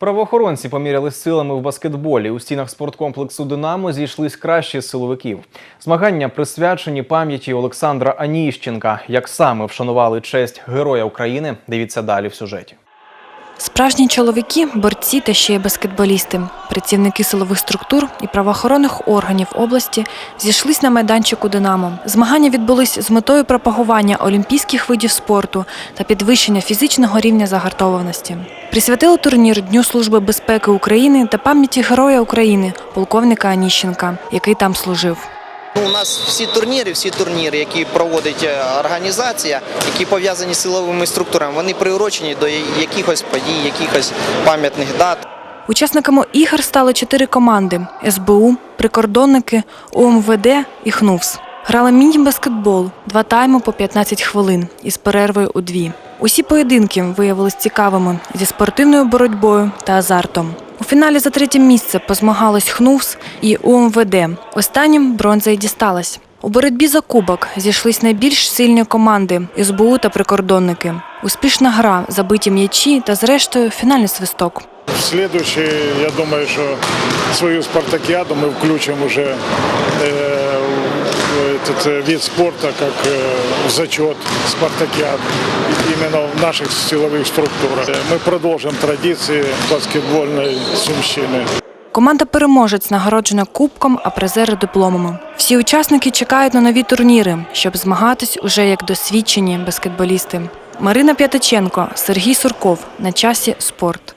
Правоохоронці поміряли силами в баскетболі. У стінах спорткомплексу Динамо зійшлись кращі силовиків. Змагання присвячені пам'яті Олександра Аніщенка. Як саме вшанували честь Героя України, дивіться далі в сюжеті. Справжні чоловіки, борці та ще й баскетболісти, працівники силових структур і правоохоронних органів області зійшлись на майданчику Динамо. Змагання відбулись з метою пропагування олімпійських видів спорту та підвищення фізичного рівня загартованості. Присвятили турнір Дню служби безпеки України та пам'яті Героя України, полковника Аніщенка, який там служив. Ну, у нас всі турніри, всі турніри, які проводить е, організація, які пов'язані з силовими структурами, вони приурочені до якихось подій, якихось пам'ятних дат. Учасниками ігор стали чотири команди: СБУ, прикордонники, ОМВД і ХНУВС. Грали міні-баскетбол, два тайми по 15 хвилин із перервою у дві. Усі поєдинки виявились цікавими зі спортивною боротьбою та азартом. У фіналі за третє місце позмагались ХНУС і УМВД. Останнім бронза й дісталась. У боротьбі за кубок зійшлись найбільш сильні команди СБУ та прикордонники. Успішна гра, забиті м'ячі та, зрештою, фінальний свисток. В я думаю, що свою спартакіаду ми включимо вже. в этот э, вид спорта как э, в зачет спартакиад именно в наших силовых структурах. Э, Мы продолжим традиции баскетбольной сумщины. Команда переможець нагороджена кубком, а призери дипломами. Всі учасники чекають на нові турніри, щоб змагатись уже як досвідчені баскетболісти. Марина П'ятаченко, Сергій Сурков на часі спорт.